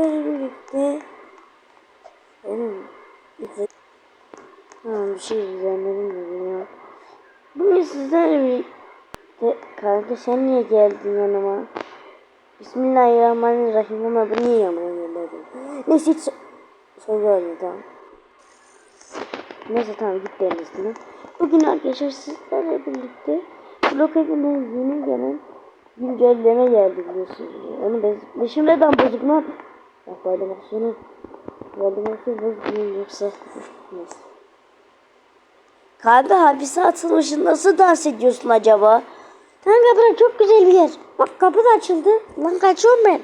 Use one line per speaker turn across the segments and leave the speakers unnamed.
sizlerle birlikte oğlum izle Tamam bir şey izlemedim dedim ya. Bugün sizlerle birlikte kanka sen niye geldin yanıma? Bismillahirrahmanirrahim ama bu niye yanıma geldin? Neyse hiç söyle tamam. Neyse tamam git benim üstüne. Bugün arkadaşlar sizlerle birlikte Blokage'nin yeni gelen güncelleme geldi biliyorsunuz. Onu ben, beşim neden bozuk lan? Bak animasyonu bozuk mu yoksa neyse. Kanka hapise atılmışsın nasıl dans ediyorsun acaba? Kanka bura çok güzel bir yer. Bak kapı da açıldı. Lan kaçıyorum ben.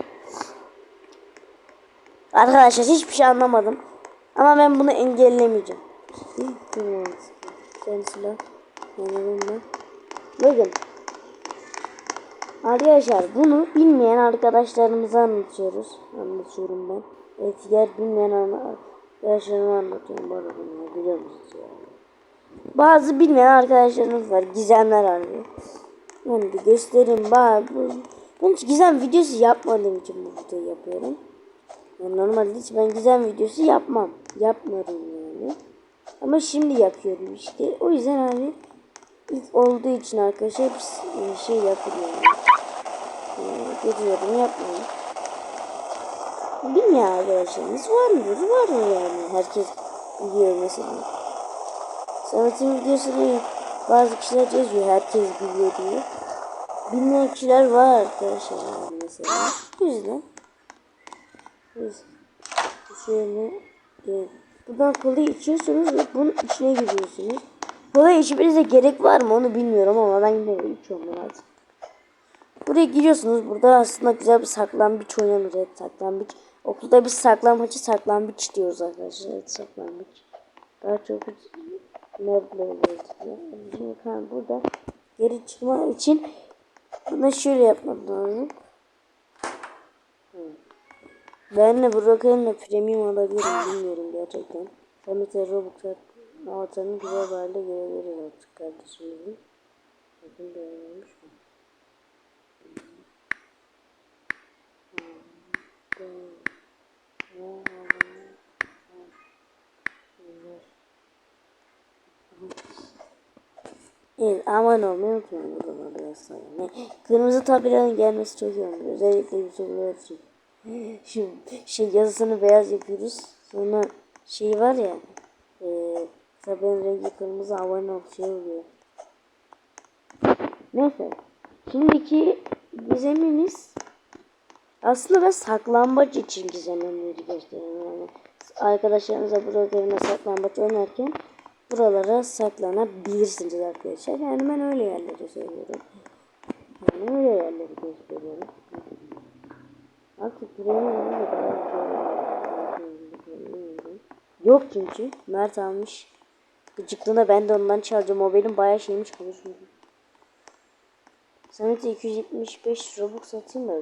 Arkadaşlar hiçbir şey anlamadım. Ama ben bunu engellemeyeceğim. Sen silah. Yanımda. Bakın. Arkadaşlar bunu bilmeyen arkadaşlarımıza anlatıyoruz. Anlatıyorum ben. Evet yer bilmeyen arkadaşlarıma anlatıyorum. Bana bunu biliyor musunuz yani? Bazı bilmeyen arkadaşlarımız var. Gizemler arıyor. Ben de göstereyim. Bak, ben hiç gizem videosu yapmadığım için bu videoyu yapıyorum. Yani normalde hiç ben gizem videosu yapmam. Yapmıyorum yani. Ama şimdi yapıyorum işte. O yüzden hani ilk olduğu için arkadaşlar hep şey yapıyorum. Geliyorum yapmayın. Bilmiyorum arkadaşlarınız var mıdır? Vardır yani. Herkes biliyor mesela. Samet'in videosunu bazı kişiler yazıyor. Herkes biliyor diye. Bilmeyen kişiler var arkadaşlar yani mesela. O yüzden. Biz şöyle. Buradan kolayı içiyorsunuz ve bunun içine giriyorsunuz. Kolayı içmenize gerek var mı onu bilmiyorum ama ben yine içiyorum artık. Buraya giriyorsunuz. Burada aslında güzel bir saklambaç oynanır. Evet saklambaç. Okulda biz saklambaçı saklambaç diyoruz arkadaşlar. Evet saklambaç. Daha çok nerede oluyoruz Şimdi kan burada geri çıkma için buna şöyle yapmam lazım. Ben de Broken'le premium alabilirim bilmiyorum gerçekten. Samet'e Robux avatarını güzel bir halde görebiliriz artık kardeşimizin. Bakın beğenilmiş mi? Evet aman olmayı unutmayın buralarda biraz sonra. Kırmızı tabelaların gelmesi çok oldu. Özellikle YouTube'lar için. Şu şey yazısını beyaz yapıyoruz. Sonra şey var ya e, tabelanın rengi kırmızı abone ol şey oluyor. Neyse. Şimdiki gizemimiz aslında ben saklambaç için gizemleri gösteriyorum. Yani arkadaşlarınıza buralarına saklambaç oynarken buralara saklanabilirsiniz arkadaşlar. Yani ben öyle yerleri söylüyorum. Yani öyle yerleri gösteriyorum. Artık Yok çünkü. Mert almış. Gıcıklığına ben de ondan çalacağım. O benim bayağı şeymiş konuşmuyor. Samet'e 275 Robux satayım mı?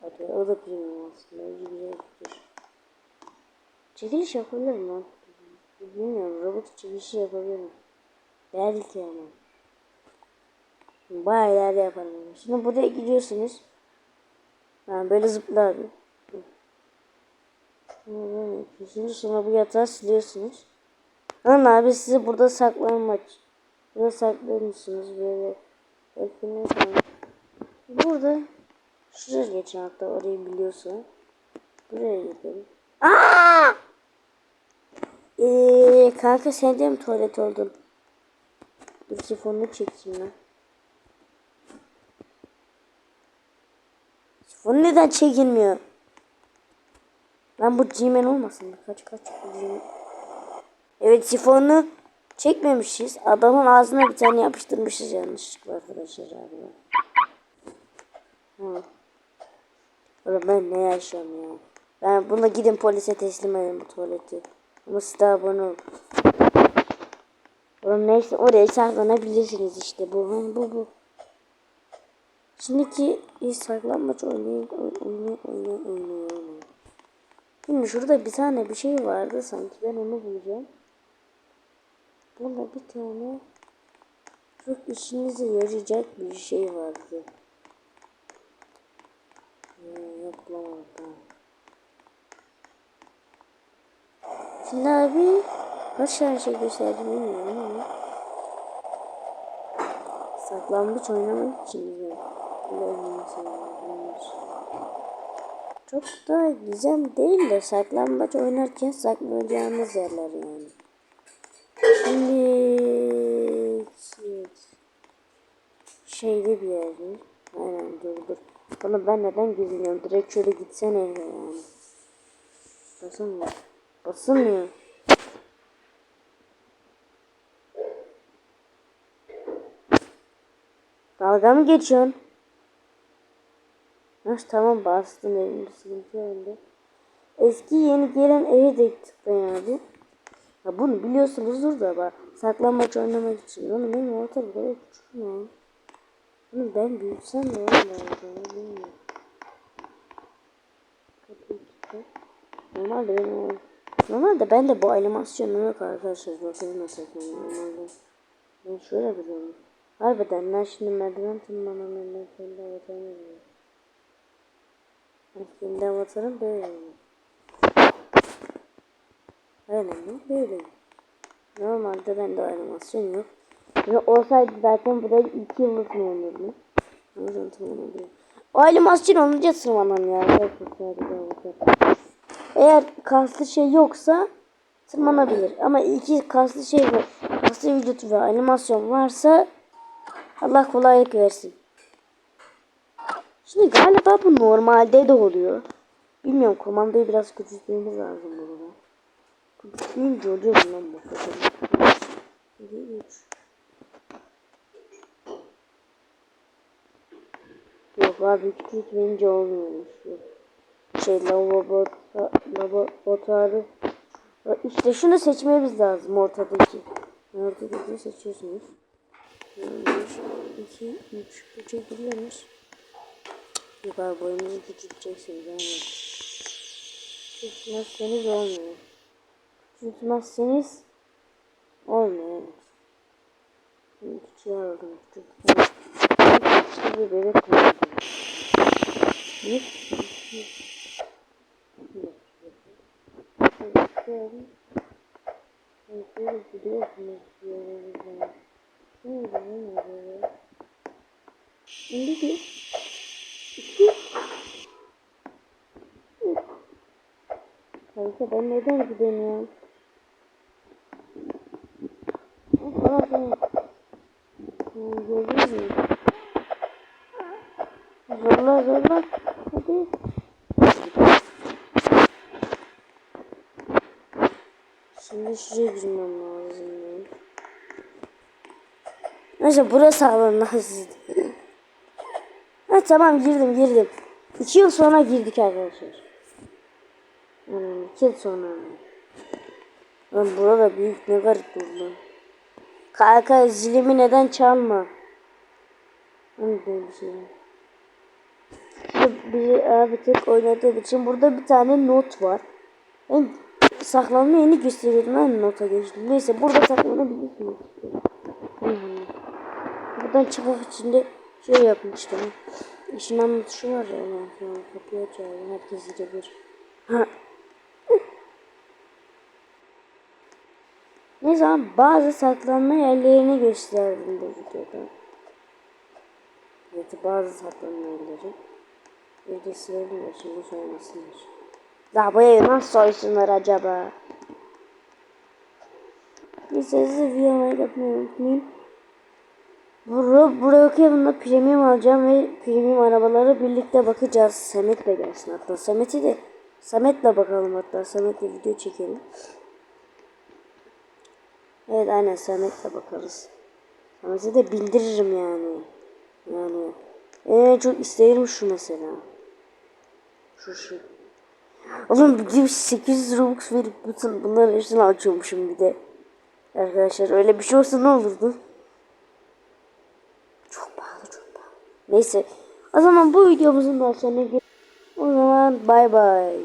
Hadi o da premium aslında. Güzel fikir. Çekiliş yapabilirim lan. Bilmiyorum. Robux çekilişi yapabilirim. Belki ama. Bayağı ileride yaparım. Şimdi buraya gidiyorsunuz. Yani böyle zıpla abi. Şimdi sonra bu yatağı siliyorsunuz. Lan abi sizi burada saklanmaç. Burada saklıyormuşsunuz böyle. Bakın Burada şuraya geçin hatta orayı biliyorsa. Buraya gidelim. Aa! Ee, kanka sen de mi tuvalet oldun? Dur sifonunu çekeyim lan. Sifon neden çekilmiyor? Lan bu G-Man olmasın. Kaç kaç. Evet sifonu çekmemişiz. Adamın ağzına bir tane yapıştırmışız yanlışlıkla arkadaşlar abi. Ha. Oğlum ben ne yaşıyorum ya. Ben buna gidin polise teslim edin bu tuvaleti. Ama siz de abone olun. Oğlum neyse oraya saklanabilirsiniz işte bu. Bu bu. Şimdiki saklanmaç oynayın oynayın oynayın oynayın. Şimdi şurada bir tane bir şey vardı sanki ben onu bulacağım. Burada bir tane çok işinize yarayacak bir şey vardı. Ee, yok bulamadım. Şimdi abi kaç tane şey gösterdim bilmiyorum ama saklambaç oynamak için oynamak Çok da güzel değil de saklambaç oynarken saklayacağımız yerler yani. Şimdi şey, şeyde bir yerde. Aynen dur dur. Oğlum ben neden gizliyorum? Direkt şöyle gitsene yani. Basılmıyor. Basılmıyor. Dalga mı geçiyorsun? Nasıl tamam bastım elimde sıkıntı oldu. Eski yeni gelen eve de tıklayın abi. Ya bunu biliyorsunuzdur da bak saklanmaç oynamak için. Oğlum benim orta bu kadar küçük mü? Bunu ben büyütsem de olmaz. Bilmiyorum. Kapıyı kilitle. Normalde benim o... Normalde ben de bu animasyonu yok arkadaşlar. Bakın nasıl normalde. Ben şöyle duruyorum. Harbiden ben şimdi merdiven tırmanamıyorum. Kendi avatarım oluyor. Kendi avatarım böyle. Aynen mi? Böyle. Normalde bende animasyon yok. Ve olsaydı zaten buraya iki yıl tırmanırdım. O yüzden tırmanabiliyorum. O animasyon olunca tırmanam ya. Eğer kaslı şey yoksa tırmanabilir. Ama iki kaslı şey ve kaslı vücut ve animasyon varsa Allah kolaylık versin. Şimdi galiba bu normalde de oluyor. Bilmiyorum komandoyu biraz küçültmemiz lazım burada. Küçültmeyince oluyor mu lan bu kadar? 3 Yok abi küçültmeyince olmuyormuş. Yok şey lavabo laboratuvarı. İşte şunu seçmemiz lazım ortadaki. Ortadaki seçiyorsunuz. 1, 2, 3. 3'e giriyoruz. Yukarı boyumuzu küçülteceksiniz. Yani. Olmuyor. Küçültmezseniz olmuyor. Şimdi küçüğe aldım. Küçültmez. Küçük bir bebek koydum. 1, 2, Bakıyorum. Böyle gidiyorsunuz yolunuzdan. Şimdi ne böyle? Şimdi bir. İki. Üç. Kanka ben neden gidemiyorum? Aa, ben... Görüyor muyum? Zorla zorla. Hadi. Şimdi şuraya girmem lazım. Neyse burası alınmaz. ha tamam girdim girdim. İki yıl sonra girdik arkadaşlar. Yani iki yıl sonra. Lan burada büyük ne garip durdu. Kanka zilimi neden çalma? Hani böyle bir şey. Bir abi tek oynadığım için burada bir tane not var. Ben saklanma yeni gösteriyordum ben nota geçtim. Neyse burada saklanabilirsiniz. Buradan çıkmak için de şey yapmıştım. İşin tuşu var ya. Yani, kapıyı açıyorum. Herkes gidebilir. Ha. Ne zaman bazı saklanma yerlerini gösterdim bu videoda. Evet bazı saklanma yerleri. De silelim de şimdi söylesinler. Daha bu evi nasıl soysunlar acaba? Neyse size videomu yapmayı unutmayın. Buru, buraya okuyalım premium alacağım ve premium arabaları birlikte bakacağız. Samet de gelsin hatta. Samet'i de Samet'le bakalım hatta. Samet'le video çekelim. Evet aynen Samet'le bakarız. Samet'e de bildiririm yani. Yani en çok isterim şu mesela. Şu şu. Oğlum bir 800 Robux verip bütün bunların hepsini açıyormuşum bir de. Arkadaşlar öyle bir şey olsa ne olurdu? Çok pahalı çok pahalı. Neyse. O zaman bu videomuzun da sonuna O zaman bay bay.